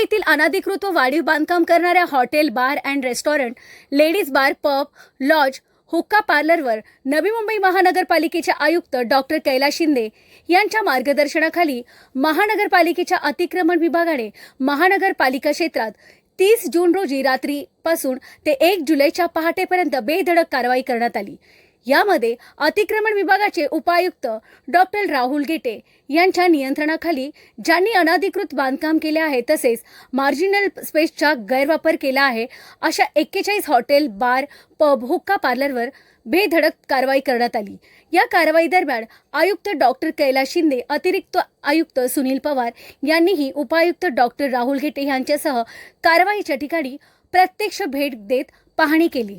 मुंबईतील अनधिकृत व वाढीव बांधकाम करणाऱ्या hotel bar and restaurant ladies bar pub lodge हुक्का पार्लरवर नवी मुंबई महानगरपालिकेचे आयुक्त डॉक्टर कैलास शिंदे यांच्या मार्गदर्शनाखाली महानगरपालिकेच्या अतिक्रमण विभागाने महानगरपालिका क्षेत्रात तीस जून रोजी रात्रीपासून ते एक जुलैच्या पहाटेपर्यंत बेधडक कारवाई करण्यात आली. यामध्ये अतिक्रमण विभागाचे उपायुक्त डॉक्टर राहुल गेटे यांच्या नियंत्रणाखाली ज्यांनी अनाधिकृत बांधकाम केले आहे तसेच मार्जिनल स्पेसचा गैरवापर केला आहे अशा एक्केचाळीस हॉटेल बार पब हुक्का पार्लरवर बेधडक कारवाई करण्यात आली. या कारवाई दरम्यान आयुक्त डॉक्टर कैलास शिंदे अतिरिक्त आयुक्त सुनील पवार यांनीही उपायुक्त डॉक्टर राहुल गेटे यांच्यासह कारवाईच्या ठिकाणी प्रत्यक्ष भेट देत पाहणी केली.